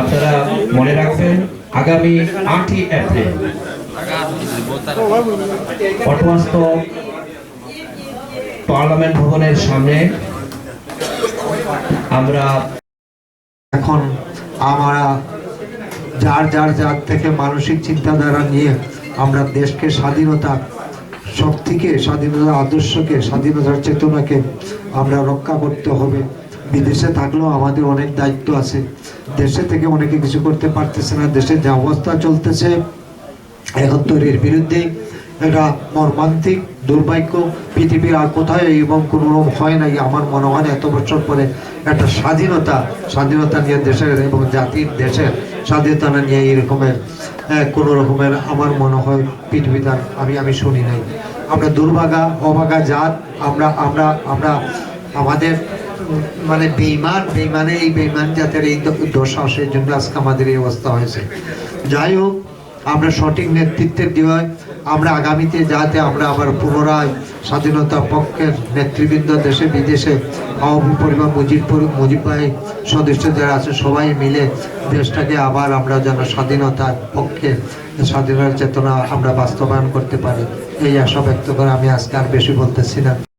আপনারা মনে রাখবেন, আগামী আটই এপ্রিল অটোয়াস্ত পার্লামেন্ট ভবনের সামনে আমরা এখন আমরা যার যার যার থেকে মানসিক চিন্তাধারা নিয়ে আমরা দেশকে স্বাধীনতা, শক্তিকে, স্বাধীনতা আদর্শকে, স্বাধীনতার চেতনাকে আমরা রক্ষা করতে হবে। বিদেশে থাকলেও আমাদের অনেক দায়িত্ব আছে। দেশে থেকে অনেকে কিছু করতে পারতেছে না দেশে যে অবস্থা চলতেছে একত্তরের বিরুদ্ধে এটা মর্মান্তিক দুর্ভাগ্য পৃথিবীর আর কোথায় এবং কোনো রকম হয় নাই। আমার মনে হয় এত বছর পরে একটা স্বাধীনতা স্বাধীনতা নিয়ে দেশের এবং জাতির দেশের স্বাধীনতা নিয়ে এরকমের কোনো রকমের আমার মনে হয় পৃথিবীতে আমি আমি শুনি নাই। আমরা দুর্ভাগা, অভাগা জাত, আমরা আমরা আমরা আমাদের মানে বেইমান, বেইমানে এই বেইমান জাতের এই দশা সেই জন্য আজকে আমাদের এই অবস্থা হয়েছে। যাই হোক, আমরা সঠিক নেতৃত্বের দিওয়ায়, আমরা আগামীতে যাতে আমরা আবার পুনরায় স্বাধীনতা পক্ষের নেতৃবৃন্দ দেশে, বিদেশে, আওয়ামী পরিবার মুজিব পরি- সদস্য যারা আছে, সবাই মিলে দেশটাকে আবার আমরা যেন স্বাধীনতার পক্ষে, স্বাধীনতার চেতনা আমরা বাস্তবায়ন করতে পারি। এই আশা ব্যক্ত করে আমি আজকে আর বেশি বলতেছি না।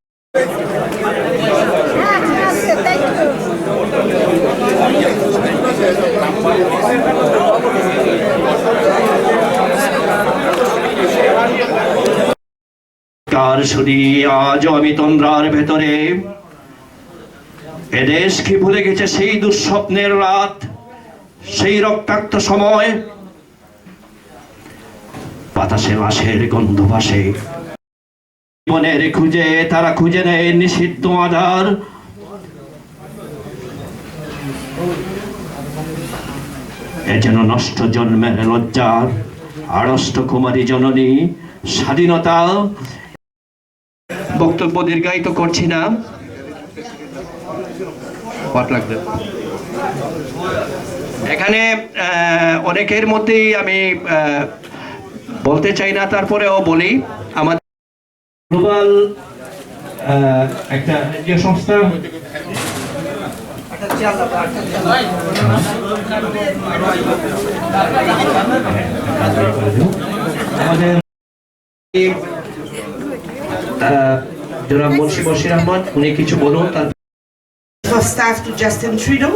কার শুনি আজ আমি তন্দ্রার ভেতরে। এদেশ কি ভুলে গেছে সেই দুঃস্বপ্নের রাত, সেই রক্তাক্ত সময়? বাতাসে লাশের গন্ধ ভাসে। জীবনের খুঁজে তারা খুঁজে নেয় নিষিদ্ধ আধার। এ যেন নষ্ট জন্মের লজ্জার আড়ষ্ট কুমারী জননী, স্বাধীনতা বক্তব্য দীর্ঘায়িত করছি না। এখানে অনেকের মধ্যেই আমি বলতে চাই না, তারপরেও বলি, আমাদের গ্লোবাল একটা সংস্থা। আমাদের জনাব মুন্সি বশির আহমদ উনি কিছু বলুন তার of staff to Justin Trudeau.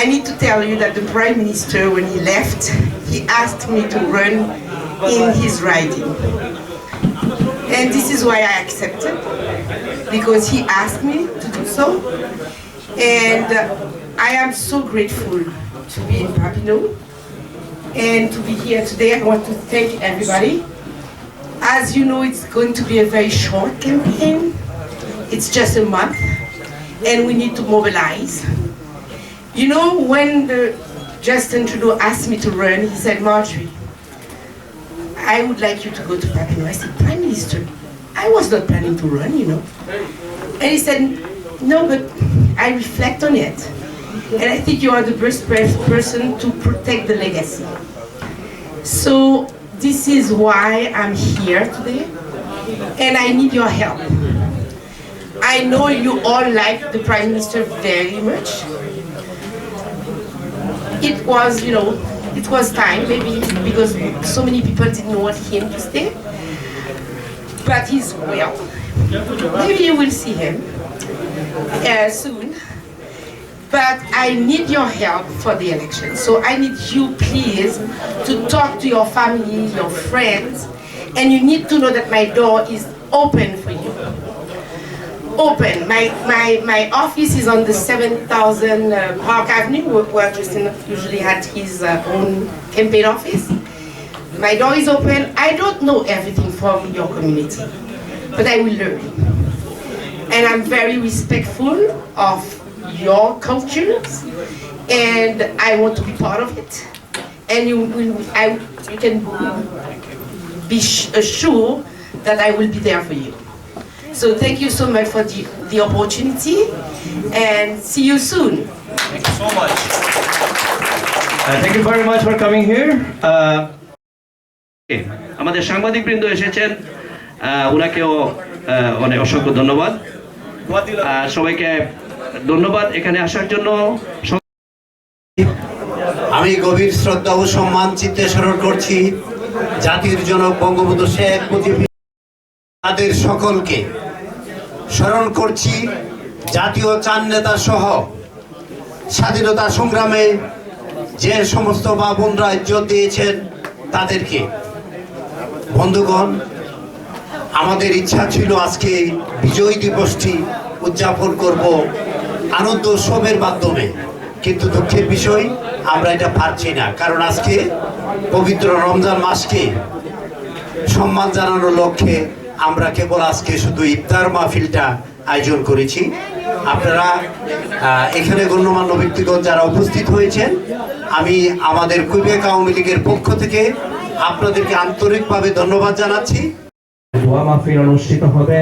I need to tell you that the Prime Minister, when he left, he asked me to run in his riding. And this is why I accepted, because he asked me to do so. And uh, I am so grateful to be in Papineau and to be here today. I want to thank everybody. As you know, it's going to be a very short campaign. It's just a month and we need to mobilize. You know, when the Justin Trudeau asked me to run, he said, Marjorie, I would like you to go to Papineau. I said, Prime Minister, I was not planning to run, you know. And he said, no, but I reflect on it. And I think you are the best person to protect the legacy. So this is why I'm here today, and I need your help. I know you all like the Prime Minister very much. It was, you know, it was time, maybe because so many people didn't want him to stay. But he's well. Maybe you will see him uh, soon. But I need your help for the election. So I need you, please, to talk to your family, your friends, and you need to know that my door is open for you open. My, my, my office is on the 7000 uh, Park Avenue, where, Justin usually had his uh, own campaign office. My door is open. I don't know everything from your community, but I will learn. And I'm very respectful of your cultures, and I want to be part of it. And you, will, I, you can be sh- assured that I will be there for you. So thank you so much for the, the opportunity and see you soon. Thank you so much. Uh, thank you very much for coming here. Uh, okay, আমাদের সাংবাদিক বৃন্দ এসেছেন আহ, ওনাকেও আহ, অনেক অসংখ্য ধন্যবাদ আহ, সবাইকে ধন্যবাদ, এখানে আসার জন্য। আমি গভীর শ্রদ্ধা ও সম্মান চিত্তে স্মরণ করছি জাতির জনক বঙ্গবন্ধু শেখ মুজিব। তাদের সকলকে স্মরণ করছি জাতীয় চান নেতা সহ স্বাধীনতা সংগ্রামে যে সমস্ত মা বোনরা ইজ্জত দিয়েছেন তাদেরকে। বন্ধুগণ, আমাদের ইচ্ছা ছিল আজকে বিজয় দিবসটি উদযাপন করব। আনন্দ উৎসবের মাধ্যমে। কিন্তু দুঃখের বিষয়, আমরা এটা পারছি না। কারণ আজকে পবিত্র রমজান মাসকে সম্মান জানানোর লক্ষ্যে আমরা কেবল আজকে শুধু ইফতার মাহফিলটা আয়োজন করেছি। আপনারা এখানে গণ্যমান্য ব্যক্তিগণ যারা উপস্থিত হয়েছেন, আমি আমাদের কুইবেক আওয়ামী লীগের পক্ষ থেকে আপনাদেরকে আন্তরিকভাবে ধন্যবাদ জানাচ্ছি। দোয়া মাহফিল অনুষ্ঠিত হবে।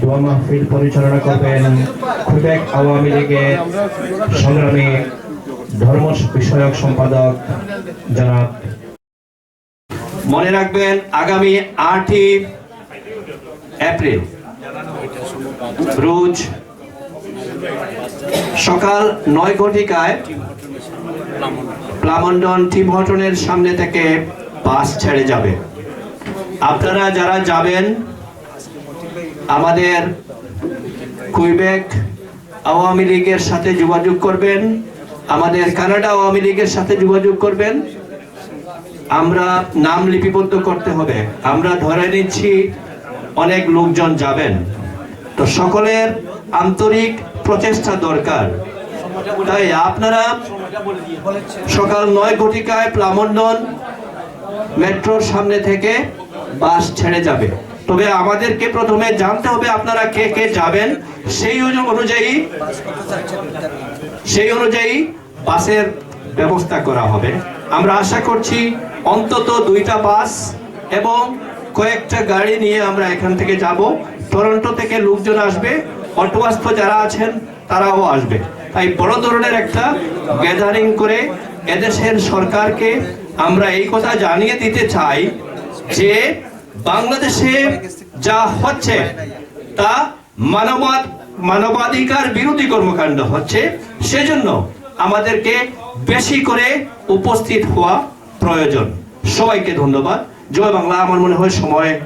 দোয়া মাহফিল পরিচালনা করবেন কুইবেক আওয়ামী লীগের সংগ্রামী ধর্ম বিষয়ক সম্পাদক জনাব। মনে রাখবেন, আগামী আটই এপ্রিল রোজ সকাল নয় ঘটিকায় প্লামন্ডন টিম হটনের সামনে থেকে বাস ছেড়ে যাবে। আপনারা যারা যাবেন আমাদের কুইবেক আওয়ামী লীগের সাথে যোগাযোগ করবেন, আমাদের কানাডা আওয়ামী লীগের সাথে যোগাযোগ করবেন। আমরা নাম লিপিবদ্ধ করতে হবে। আমরা ধরে নিচ্ছি অনেক লোকজন যাবেন। তো সকলের আন্তরিক প্রচেষ্টা দরকার। তাই আপনারা সকাল নয় ঘটিকায় প্লামন্ডন মেট্রোর সামনে থেকে বাস ছেড়ে যাবে। তবে আমাদেরকে প্রথমে জানতে হবে আপনারা কে কে যাবেন। সেই অনু- অনুযায়ী সেই অনুযায়ী বাসের ব্যবস্থা করা হবে। আমরা আশা করছি অন্তত দুইটা বাস এবং কয়েকটা গাড়ি নিয়ে আমরা এখান থেকে যাব। টরন্টো থেকে লোকজন আসবে। অটোয়াস্থ যারা আছেন, তারাও আসবে। তাই বড় ধরনের একটা গ্যাদারিং করে এদেশের সরকারকে আমরা এই কথা জানিয়ে দিতে চাই যে বাংলাদেশে যা হচ্ছে তা মানবাদ মানবাধিকার বিরোধী কর্মকাণ্ড হচ্ছে। সেজন্য আমাদেরকে বেশি করে উপস্থিত হওয়া প্রয়োজন। সবাইকে ধন্যবাদ। জয় বাংলা। আমার মনে হয় সময়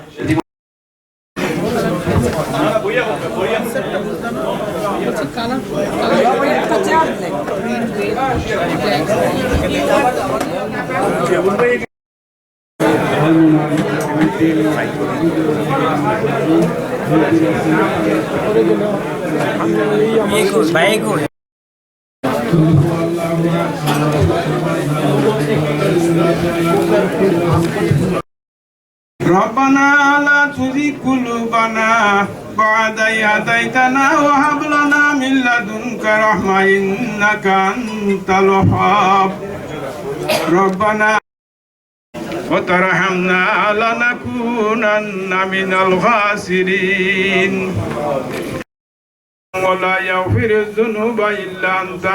ربنا لا تزغ قلوبنا بعد إذ هديتنا وهب لنا من لدنك رحمة إنك أنت الوهاب ربنا وترحمنا لنكونن من الخاسرين ولا يغفر الذنوب إلا أنت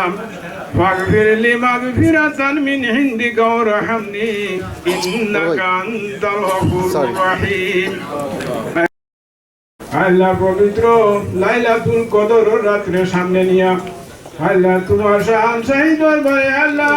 فاغفر لي مغفرة من عندك وارحمني إنك أنت الغفور الرحيم আল্লাহ পবিত্র লাইলাতুল কদর রাত্রে সামনে নিয়া আল্লাহ তোমার শাহান শাহী দরবারে আল্লাহ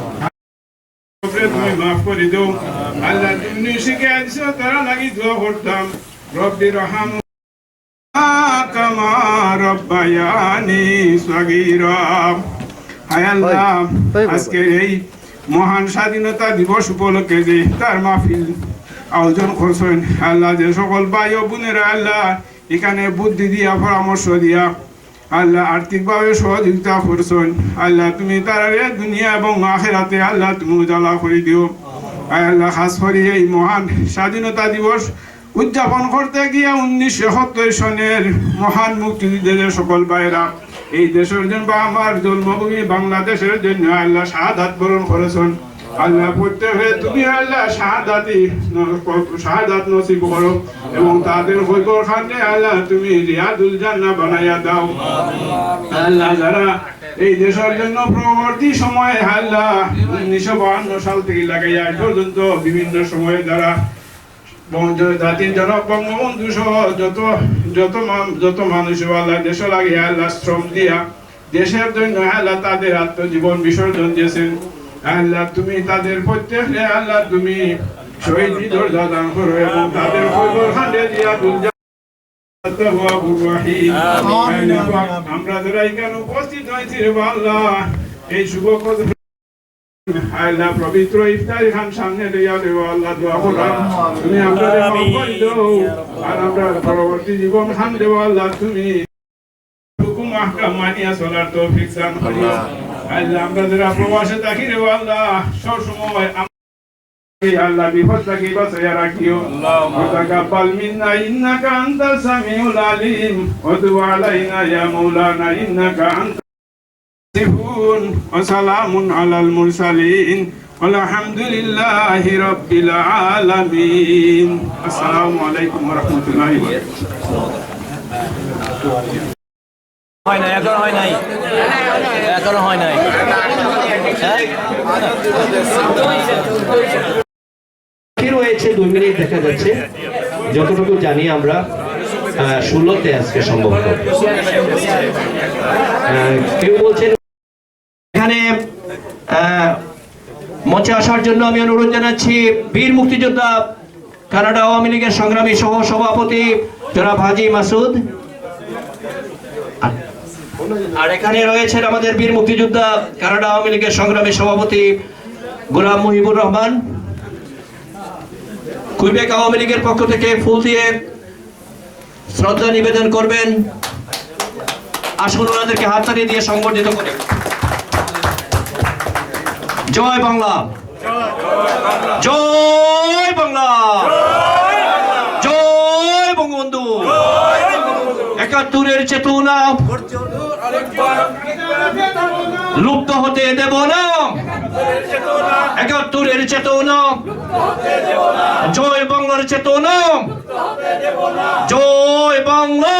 তুমি মাফ করে দাও আল্লাহ তুমি শিখে আনছো তারা লাগি দোয়া করতাম। রব্বি রহাম। কামা রব্বায়ানি সগীরা। হায় আল্লাহ আজকে এই মহান স্বাধীনতা দিবস উপলক্ষে যে তার মাহফিল আয়োজন করছেন আল্লাহ যে সকল ভাই ও বোনেরা আল্লাহ এখানে বুদ্ধি দিয়া পরামর্শ দিয়া আল্লাহ আর্থিকভাবে সহযোগিতা করছেন। আল্লাহ তুমি তারারে দুনিয়া এবং আখেরাতে আল্লাহ তুমি উজালা করে দিও। আল্লাহ, খাস করে এই মহান স্বাধীনতা দিবস উদযাপন করতে গিয়ে উনিশশো সত্তর সনের মহান মুক্তিযুদ্ধের সকল ভাইরা এই দেশের জন্য আমার জন্মভূমি বাংলাদেশের জন্য আল্লাহ শাহাদাত বরণ করেছেন। তুমি আল্লাহ শাহাদাতি শাহাদাত নসিব করো। এবং তাদের হইকর খানে আল্লাহ তুমি রিয়াদুল বানাইয়া দাও। আল্লাহ যারা এই দেশের জন্য সময়ে আল্লাহ উনিশশো বাহান্ন সাল থেকে লাগাইয়া পর্যন্ত বিভিন্ন সময়ে যারা জাতির জনক বঙ্গবন্ধু সহ যত যত যত মানুষ আল্লাহ দেশ লাগে আল্লাহ শ্রম দিয়া দেশের জন্য আল্লাহ তাদের আত্মজীবন বিসর্জন দিয়েছেন। আল্লাহ তুমি তাদের প্রত্যেকে আল্লাহ তুমি শহীদ বিদর্জা দান করো এবং তাদের কৈবর খান্ডে দিয়া দুর্জা। আল্লাহ, আমরা যারা এখানে উপস্থিত হয়েছি আল্লাহ এই শুভ আল্লাহ পবিত্র ইফতারি খান সামনে লইয়া দেব আল্লাহ দোয়া করলাম তুমি আমাদের আর আমরা পরবর্তী জীবন খান দেব আল্লাহ তুমি। হুকুম আহকাম মানিয়া চলার তৌফিক দান করিও আল্লাহ আমরা যারা প্রবাসে থাকি রে আল্লাহ সবসময় আল্লাহ বিপদ থেকে বাঁচাইয়া রাখিও। তাকাব্বাল মিন্না ইন্নাকা আনতাস সামিউল আলিম। ওয়াতুব আলাইনা ইয়া মাওলানা ইন্নাকা আনতাস সিফুন ওয়া সালামুন আলাল মুরসালিন। হয় দেখা যাচ্ছে। যতটুকু জানি আমরা ষোলোতে আজকে সম্ভবত। আহ, কেউ বলছেন এখানে মঞ্চে আসার জন্য আমি অনুরোধ জানাচ্ছি বীর মুক্তিযোদ্ধা কানাডা আওয়ামী লীগের সংগ্রামী সহ সভাপতি জনাব হাজি মাসুদ। আর এখানে রয়েছেন আমাদের বীর মুক্তিযোদ্ধা কানাডা আওয়ামী লীগের সংগ্রামী সভাপতি গোলাম মুহিবুর রহমান। কুইবেক আওয়ামী লীগের পক্ষ থেকে ফুল দিয়ে শ্রদ্ধা নিবেদন করবেন। আসুন ওনাদেরকে হাততালি দিয়ে সংবর্ধিত করে। জয় বাংলা। জয় বাংলা জয় বঙ্গবন্ধু চেতনা লুপ্ত হতে দেব না। একাত্তরের চেতনা। জয় বাংলার চেতনা। জয় বাংলা।